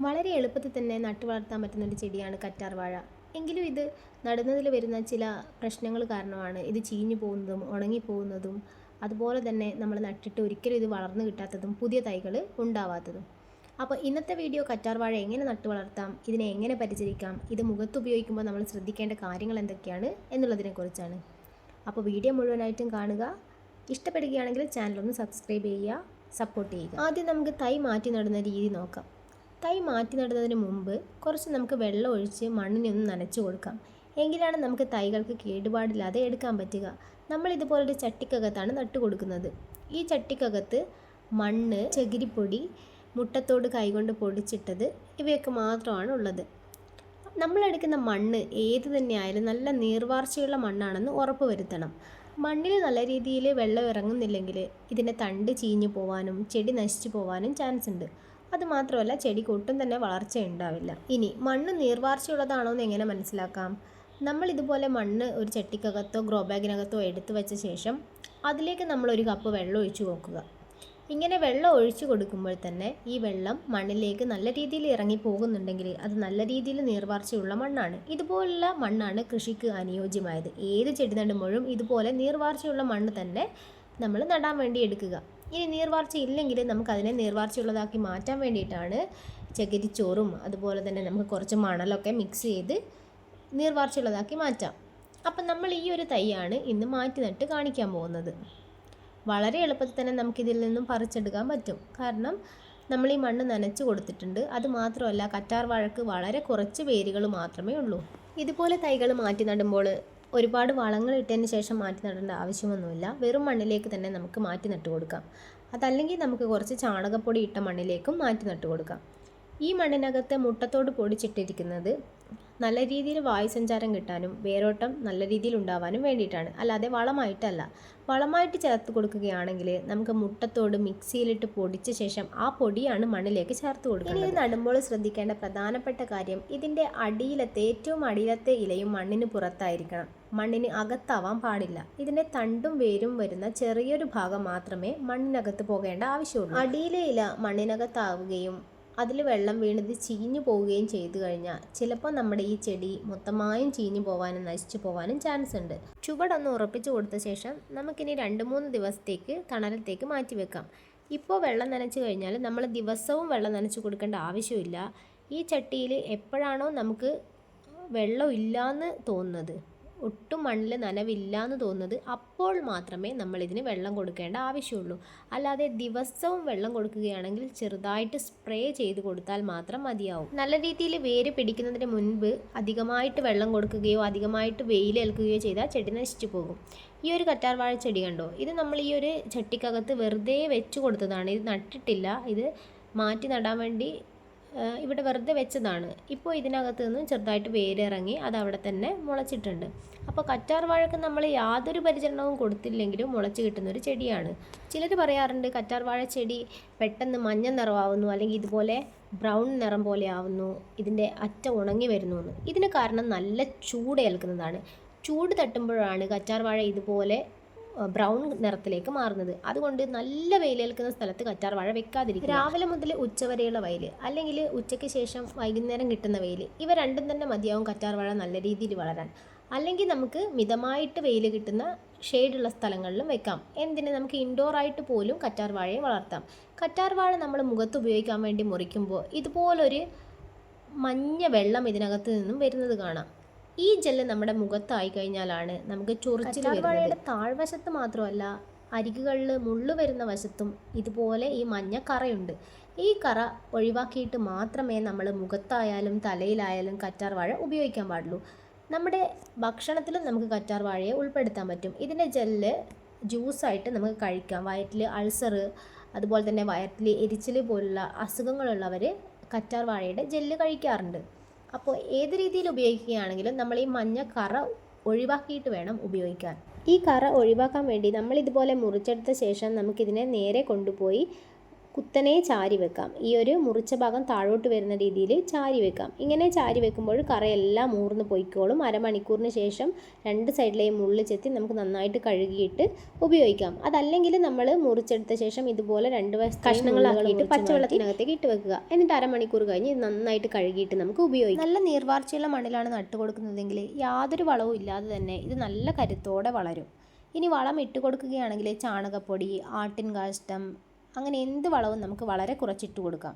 വളരെ എളുപ്പത്തിൽ തന്നെ നട്ടു വളർത്താൻ പറ്റുന്ന ഒരു ചെടിയാണ് കറ്റാർ വാഴ. എങ്കിലും ഇത് നടുന്നതിൽ വരുന്ന ചില പ്രശ്നങ്ങൾ കാരണമാണ് ഇത് ചീഞ്ഞു പോകുന്നതും ഉണങ്ങിപ്പോകുന്നതും അതുപോലെ തന്നെ നമ്മൾ നട്ടിട്ട് ഒരിക്കലും ഇത് വളർന്നു കിട്ടാത്തതും പുതിയ തൈകൾ ഉണ്ടാവാത്തതും. അപ്പോൾ ഇന്നത്തെ വീഡിയോ കറ്റാർ വാഴ എങ്ങനെ നട്ടു വളർത്താം ഇതിനെ എങ്ങനെ പരിചരിക്കാം ഇത് മുഖത്ത് ഉപയോഗിക്കുമ്പോൾ നമ്മൾ ശ്രദ്ധിക്കേണ്ട കാര്യങ്ങൾ എന്തൊക്കെയാണ് എന്നുള്ളതിനെക്കുറിച്ചാണ്. അപ്പോൾ വീഡിയോ മുഴുവനായിട്ടും കാണുക. ഇഷ്ടപ്പെടുകയാണെങ്കിൽ ചാനലൊന്ന് സബ്സ്ക്രൈബ് ചെയ്യുക സപ്പോർട്ട് ചെയ്യുക. ആദ്യം നമുക്ക് തൈ മാറ്റി നടുന്ന രീതി നോക്കാം. തൈ മാറ്റി നടുന്നതിന് മുമ്പ് കുറച്ച് നമുക്ക് വെള്ളം ഒഴിച്ച് മണ്ണിനെ ഒന്ന് നനച്ചു കൊടുക്കാം. എങ്കിലാണ് നമുക്ക് തൈകൾക്ക് കേടുപാടില്ലാതെ എടുക്കാൻ പറ്റുക. നമ്മൾ ഇതുപോലൊരു ചട്ടിക്കകത്താണ് നട്ടു കൊടുക്കുന്നത്. ഈ ചട്ടിക്കകത്ത് മണ്ണ് ചകിരിപ്പൊടി മുട്ടത്തോട് കൈകൊണ്ട് പൊടിച്ചിട്ടത് ഇവയൊക്കെ മാത്രമാണ് ഉള്ളത്. നമ്മളെടുക്കുന്ന മണ്ണ് ഏത് തന്നെയായാലും നല്ല നീർവാർച്ചയുള്ള മണ്ണാണെന്ന് ഉറപ്പ് വരുത്തണം. മണ്ണിൽ നല്ല രീതിയിൽ വെള്ളം ഇറങ്ങുന്നില്ലെങ്കിൽ ഇതിന്റെ തണ്ട് ചീഞ്ഞു പോവാനും ചെടി നശിച്ചു പോവാനും ചാൻസ് ഉണ്ട് അതുമാത്രമല്ല ചെടിക്ക് ഒട്ടും തന്നെ വളർച്ച ഉണ്ടാവില്ല. ഇനി മണ്ണ് നീർവാർച്ചയുള്ളതാണോ എന്ന് എങ്ങനെ മനസ്സിലാക്കാം? നമ്മൾ ഇതുപോലെ മണ്ണ് ഒരു ചട്ടിക്കകത്തോ ഗ്രോ ബാഗിനകത്തോ എടുത്തു വെച്ച ശേഷം അതിലേക്ക് നമ്മൾ ഒരു കപ്പ് വെള്ളം ഒഴിച്ചു നോക്കുക ഇങ്ങനെ വെള്ളം ഒഴിച്ചു കൊടുക്കുമ്പോൾ തന്നെ ഈ വെള്ളം മണ്ണിലേക്ക് നല്ല രീതിയിൽ ഇറങ്ങി പോകുന്നുണ്ടെങ്കിൽ അത് നല്ല രീതിയിൽ നീർവാർച്ചയുള്ള മണ്ണാണ്. ഇതുപോലുള്ള മണ്ണാണ് കൃഷിക്ക് അനുയോജ്യമായത്. ഏത് ചെടി നടുമ്പോഴും ഇതുപോലെ നീർവാർച്ചയുള്ള മണ്ണ് തന്നെ നമ്മൾ നടാൻ വേണ്ടി എടുക്കുക. ഇനി നീർവാർച്ച ഇല്ലെങ്കിൽ നമുക്കതിനെ നീർവാർച്ചയുള്ളതാക്കി മാറ്റാൻ വേണ്ടിയിട്ടാണ് ചകിരിച്ചോറും അതുപോലെ തന്നെ നമുക്ക് കുറച്ച് മണലൊക്കെ മിക്സ് ചെയ്ത് നീർവാർച്ചയുള്ളതാക്കി മാറ്റാം. അപ്പം നമ്മൾ ഈ ഒരു തൈയാണ് ഇന്ന് മാറ്റി നട്ട് കാണിക്കാൻ പോകുന്നത്. വളരെ എളുപ്പത്തിൽ തന്നെ നമുക്കിതിൽ നിന്നും പറിച്ചെടുക്കാൻ പറ്റും. കാരണം നമ്മൾ ഈ മണ്ണ് നനച്ച് കൊടുത്തിട്ടുണ്ട്. അത് മാത്രമല്ല കറ്റാർ വാഴക്ക് വളരെ കുറച്ച് വേരുകൾ മാത്രമേ ഉള്ളൂ. ഇതുപോലെ തൈകൾ മാറ്റി നടുമ്പോൾ ഒരുപാട് വളങ്ങൾ ഇട്ടതിന് ശേഷം മാറ്റി നടേണ്ട ആവശ്യമൊന്നുമില്ല. വെറും മണ്ണിലേക്ക് തന്നെ നമുക്ക് മാറ്റി നട്ടു കൊടുക്കാം. അതല്ലെങ്കിൽ നമുക്ക് കുറച്ച് ചാണകപ്പൊടി ഇട്ട മണ്ണിലേക്കും മാറ്റി നട്ടു കൊടുക്കാം. ഈ മണ്ണിനകത്ത് മുട്ടത്തോട് പൊടിച്ചിട്ടിരിക്കുന്നത് നല്ല രീതിയിൽ വായുസഞ്ചാരം കിട്ടാനും വേരോട്ടം നല്ല രീതിയിൽ ഉണ്ടാവാനും വേണ്ടിയിട്ടാണ്. അല്ലാതെ വളമായിട്ടല്ല. വളമായിട്ട് ചേർത്ത് കൊടുക്കുകയാണെങ്കിൽ നമുക്ക് മുട്ടത്തോട് മിക്സിയിലിട്ട് പൊടിച്ച ശേഷം ആ പൊടിയാണ് മണ്ണിലേക്ക് ചേർത്ത് കൊടുക്കുന്നത് ഇനി നടുമ്പോൾ ശ്രദ്ധിക്കേണ്ട പ്രധാനപ്പെട്ട കാര്യം ഇതിന്റെ അടിയിലത്തെ ഏറ്റവും അടിയിലത്തെ ഇലയും മണ്ണിന് പുറത്തായിരിക്കണം. മണ്ണിന് അകത്താവാൻ പാടില്ല. ഇതിന്റെ തണ്ടും വേരും വരുന്ന ചെറിയൊരു ഭാഗം മാത്രമേ മണ്ണിനകത്ത് പോകേണ്ട ആവശ്യമുള്ളൂ. അടിയിലെ ഇല മണ്ണിനകത്താവുകയും അതിൽ വെള്ളം വീണത് ചീഞ്ഞു പോവുകയും ചെയ്തു കഴിഞ്ഞാൽ ചിലപ്പോൾ നമ്മുടെ ഈ ചെടി മൊത്തമായും ചീഞ്ഞു പോവാനും നശിച്ചു പോവാനും ചാൻസ് ഉണ്ട്. ചുവടൊന്ന് ഉറപ്പിച്ചു കൊടുത്ത ശേഷം നമുക്കിനി രണ്ട് മൂന്ന് ദിവസത്തേക്ക് തണലത്തേക്ക് മാറ്റി വെക്കാം. ഇപ്പോൾ വെള്ളം നനച്ചു കഴിഞ്ഞാൽ നമ്മൾ ദിവസവും വെള്ളം നനച്ചു കൊടുക്കേണ്ട ആവശ്യമില്ല. ഈ ചട്ടിയിൽ എപ്പോഴാണോ നമുക്ക് വെള്ളം ഇല്ലയെന്ന് തോന്നുന്നത്. ഒട്ടും മണ്ണിൽ നനവില്ല എന്ന് തോന്നുന്നത് അപ്പോൾ മാത്രമേ നമ്മളിതിന് വെള്ളം കൊടുക്കേണ്ട ആവശ്യമുള്ളൂ. അല്ലാതെ ദിവസവും വെള്ളം കൊടുക്കുകയാണെങ്കിൽ ചെറുതായിട്ട് സ്പ്രേ ചെയ്ത് കൊടുത്താൽ മാത്രം മതിയാവും. നല്ല രീതിയിൽ വേര് പിടിക്കുന്നതിന് മുൻപ് അധികമായിട്ട് വെള്ളം കൊടുക്കുകയോ അധികമായിട്ട് വെയിലേൽക്കുകയോ ചെയ്താൽ ചെടി നശിച്ചു പോകും. ഈ ഒരു കറ്റാർവാഴ ചെടി കണ്ടോ? ഇത് നമ്മൾ ഈ ഒരു ചട്ടിക്കകത്ത് വെറുതെ വെച്ച് കൊടുത്തതാണ്. ഇത് നട്ടിട്ടില്ല. ഇത് മാറ്റി നടാൻ വേണ്ടി ഇവിടെ വെറുതെ വെച്ചതാണ്. ഇപ്പോൾ ഇതിനകത്ത് നിന്നും ചെറുതായിട്ട് വേരിറങ്ങി അത് അവിടെ തന്നെ മുളച്ചിട്ടുണ്ട്. അപ്പോൾ കറ്റാർ വാഴക്ക് നമ്മൾ യാതൊരു പരിചരണവും കൊടുത്തില്ലെങ്കിലും മുളച്ച് കിട്ടുന്ന ഒരു ചെടിയാണ്. ചിലർ പറയാറുണ്ട് കറ്റാർ വാഴ ചെടി പെട്ടെന്ന് മഞ്ഞ നിറമാവുന്നു അല്ലെങ്കിൽ ഇതുപോലെ ബ്രൗൺ നിറം പോലെ ആവുന്നു ഇതിന്റെ അറ്റ ഉണങ്ങി വരുന്നു എന്ന് ഇതിന് കാരണം നല്ല ചൂട് ഏൽക്കുന്നതാണ്. ചൂട് തട്ടുമ്പോഴാണ് കറ്റാർ വാഴ ഇതുപോലെ ബ്രൗൺ നിറത്തിലേക്ക് മാറുന്നത്. അതുകൊണ്ട് നല്ല വെയിലേൽക്കുന്ന സ്ഥലത്ത് കറ്റാർ വാഴ വെക്കാതിരിക്കും രാവിലെ മുതൽ ഉച്ചവരെയുള്ള വെയിൽ അല്ലെങ്കിൽ ഉച്ചയ്ക്ക് ശേഷം വൈകുന്നേരം കിട്ടുന്ന വെയിൽ ഇവ രണ്ടും തന്നെ മതിയാവും കറ്റാർ വാഴ നല്ല രീതിയിൽ വളരാൻ. അല്ലെങ്കിൽ നമുക്ക് മിതമായിട്ട് വെയിൽ കിട്ടുന്ന ഷെയ്ഡുള്ള സ്ഥലങ്ങളിലും വെക്കാം. എന്തിന്? നമുക്ക് ഇൻഡോർ ആയിട്ട് പോലും കറ്റാർ വാഴയെ വളർത്താം. കറ്റാർ വാഴ നമ്മൾ മുഖത്ത് ഉപയോഗിക്കാൻ വേണ്ടി മുറിക്കുമ്പോൾ ഇതുപോലൊരു മഞ്ഞ വെള്ളം ഇതിനകത്ത് നിന്നും വരുന്നത് കാണാം. ഈ ജെല്ല് നമ്മുടെ മുഖത്തായി കഴിഞ്ഞാലാണ് നമുക്ക് ചൊറിച്ചിൽ വരുന്നത്. താഴ്വശത്ത് മാത്രമല്ല അരികുകളിൽ മുള്ള് വരുന്ന വശത്തും ഇതുപോലെ ഈ മഞ്ഞ കറയുണ്ട്. ഈ കറ ഒഴിവാക്കിയിട്ട് മാത്രമേ നമ്മൾ മുഖത്തായാലും തലയിലായാലും കറ്റാർ വാഴ ഉപയോഗിക്കാൻ പാടുള്ളൂ. നമ്മുടെ ഭക്ഷണത്തിലും നമുക്ക് കറ്റാർ വാഴയെ ഉൾപ്പെടുത്താൻ പറ്റും. ഇതിന്റെ ജെല്ല് ജ്യൂസായിട്ട് നമുക്ക് കഴിക്കാം. വയറ്റിൽ അൾസർ അതുപോലെ തന്നെ വയറ്റിൽ എരിച്ചിൽ പോലുള്ള അസുഖങ്ങളുള്ളവർ കറ്റാർ വാഴയുടെ ജെല്ല് കഴിക്കാറുണ്ട്. അപ്പോൾ ഏത് രീതിയിൽ ഉപയോഗിക്കുകയാണെങ്കിലും നമ്മൾ ഈ മഞ്ഞ കറ ഒഴിവാക്കിയിട്ട് വേണം ഉപയോഗിക്കാൻ. ഈ കറ ഒഴിവാക്കാൻ വേണ്ടി നമ്മൾ ഇതുപോലെ മുറിച്ചെടുത്ത ശേഷം നമുക്കിതിനെ നേരെ കൊണ്ടുപോയി കുത്തനെ ചാരി വെക്കാം. ഈ ഒരു മുറിച്ച ഭാഗം താഴോട്ട് വരുന്ന രീതിയിൽ ചാരി വെക്കാം. ഇങ്ങനെ ചാരി വെക്കുമ്പോൾ കറയെല്ലാം ഊർന്ന് പൊയ്ക്കോളും. അരമണിക്കൂറിന് ശേഷം രണ്ട് സൈഡിലെയും മുള്ളിൽ ചെത്തി നമുക്ക് നന്നായിട്ട് കഴുകിയിട്ട് ഉപയോഗിക്കാം. അതല്ലെങ്കിൽ നമ്മൾ മുറിച്ചെടുത്ത ശേഷം ഇതുപോലെ രണ്ട് കഷ്ണങ്ങളാക്കിയിട്ട് പച്ചവെള്ളത്തിനകത്തേക്ക് ഇട്ട് വെക്കുക. എന്നിട്ട് അരമണിക്കൂർ കഴിഞ്ഞ് ഇത് നന്നായിട്ട് കഴുകിയിട്ട് നമുക്ക് ഉപയോഗിക്കാം. നല്ല നീർവാർച്ചയുള്ള മണ്ണിലാണ് നട്ട് കൊടുക്കുന്നതെങ്കിൽ യാതൊരു വളവും ഇല്ലാതെ തന്നെ ഇത് നല്ല കരുത്തോടെ വളരും. ഇനി വളം ഇട്ട് കൊടുക്കുകയാണെങ്കിൽ ചാണകപ്പൊടി ആട്ടിൻ കാഷ്ടം അങ്ങനെ എന്ത് വളവും നമുക്ക് വളരെ കുറച്ചിട്ട് കൊടുക്കാം.